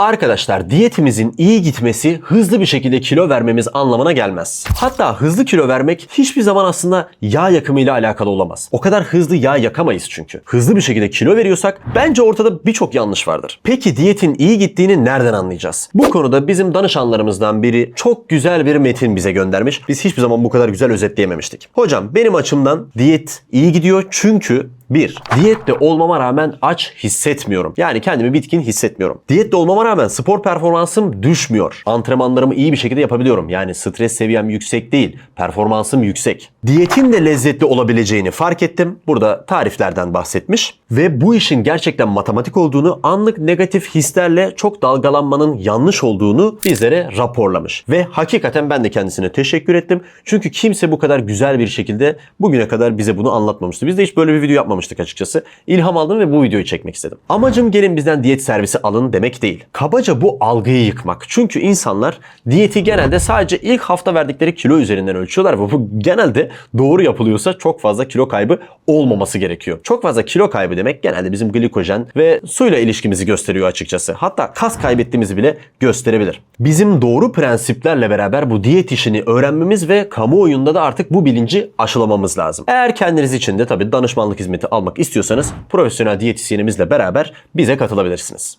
Arkadaşlar diyetimizin iyi gitmesi hızlı bir şekilde kilo vermemiz anlamına gelmez. Hatta hızlı kilo vermek hiçbir zaman aslında yağ yakımıyla alakalı olamaz. O kadar hızlı yağ yakamayız çünkü. Hızlı bir şekilde kilo veriyorsak bence ortada birçok yanlış vardır. Peki diyetin iyi gittiğini nereden anlayacağız? Bu konuda bizim danışanlarımızdan biri çok güzel bir metin bize göndermiş. Biz hiçbir zaman bu kadar güzel özetleyememiştik. Hocam benim açımdan diyet iyi gidiyor çünkü bir, diyette olmama rağmen aç hissetmiyorum. Yani kendimi bitkin hissetmiyorum. Diyette olmama rağmen spor performansım düşmüyor. Antrenmanlarımı iyi bir şekilde yapabiliyorum. Yani stres seviyem yüksek değil, performansım yüksek. Diyetin de lezzetli olabileceğini fark ettim. Burada tariflerden bahsetmiş. Ve bu işin gerçekten matematik olduğunu, anlık negatif hislerle çok dalgalanmanın yanlış olduğunu bizlere raporlamış. Ve hakikaten ben de kendisine teşekkür ettim. Çünkü kimse bu kadar güzel bir şekilde bugüne kadar bize bunu anlatmamıştı. Biz de hiç böyle bir video yapmamıştık açıkçası. İlham aldım ve bu videoyu çekmek istedim. Amacım gelin bizden diyet servisi alın demek değil. Kabaca bu algıyı yıkmak. Çünkü insanlar diyeti genelde sadece ilk hafta verdikleri kilo üzerinden ölçüyorlar ve bu genelde doğru yapılıyorsa çok fazla kilo kaybı olmaması gerekiyor. Çok fazla kilo kaybı demek genelde bizim glikojen ve suyla ilişkimizi gösteriyor açıkçası. Hatta kas kaybettiğimizi bile gösterebilir. Bizim doğru prensiplerle beraber bu diyet işini öğrenmemiz ve kamuoyunda da artık bu bilinci aşılamamız lazım. Eğer kendiniz için de tabii danışmanlık hizmeti almak istiyorsanız profesyonel diyetisyenimizle beraber bize katılabilirsiniz.